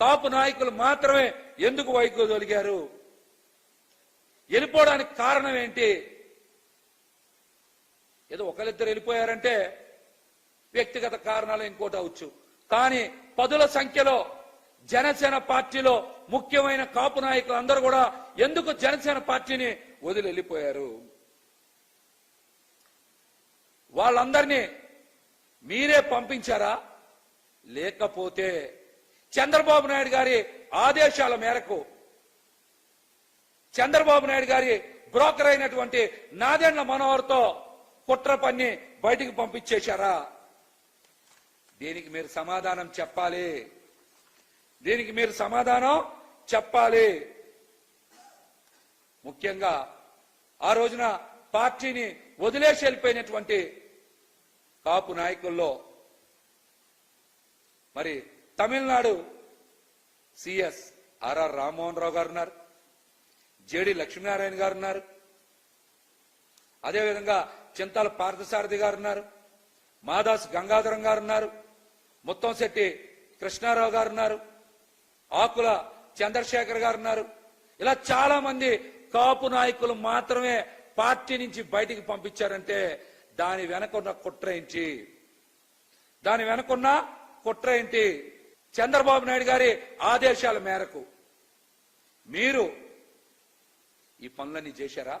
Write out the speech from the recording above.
కాపు నాయకులు మాత్రమే ఎందుకు వైకోదొలిగారు వెళ్ళిపోవడానికి కారణం ఏంటి? ఏదో ఒకరిద్దరు వెళ్ళిపోయారంటే వ్యక్తిగత కారణాలు ఇంకోటి అవచ్చు కానీ పదుల సంఖ్యలో జనసేన పార్టీలో ముఖ్యమైన కాపు నాయకులు అందరూ కూడా ఎందుకు జనసేన పార్టీని వదిలి వెళ్ళిపోయారు? వాళ్ళందరినీ మీరే పంపించారా? లేకపోతే చంద్రబాబు నాయుడు గారి ఆదేశాల మేరకు చంద్రబాబు నాయుడు గారి బ్రోకర్ అయినటువంటి నాదెండ్ల మనోహర్తో కుట్ర పన్ని బయటికి పంపించేశారా? దీనికి మీరు సమాధానం చెప్పాలి. దీనికి మీరు సమాధానం చెప్పాలి. ముఖ్యంగా ఆ రోజున పార్టీని వదిలేసి వెళ్ళిపోయినటువంటి కాపు నాయకుల్లో మరి Tamil Nadu C S R R Rammohan Rao garu ఉన్నారు జేడి లక్ష్మీనారాయణ గారు ఉన్నారు అదేవిధంగా చింతాల పార్థసారథి గారు ఉన్నారు మాదాస్ గంగాధరం గారు ఉన్నారు ముత్తంశెట్టి కృష్ణారావు గారు ఉన్నారు ఆకుల చంద్రశేఖర్ గారు ఉన్నారు ఇలా చాలా మంది కాపు నాయకులు మాత్రమే పార్టీ నుంచి బయటికి పంపించారంటే దాని వెనకున్న కుట్ర ఏంటి? దాని వెనకున్న కుట్ర ఏంటి? చంద్రబాబు నాయుడు గారి ఆదేశాల మేరకు మీరు ఈ పనులన్నీ చేశారా?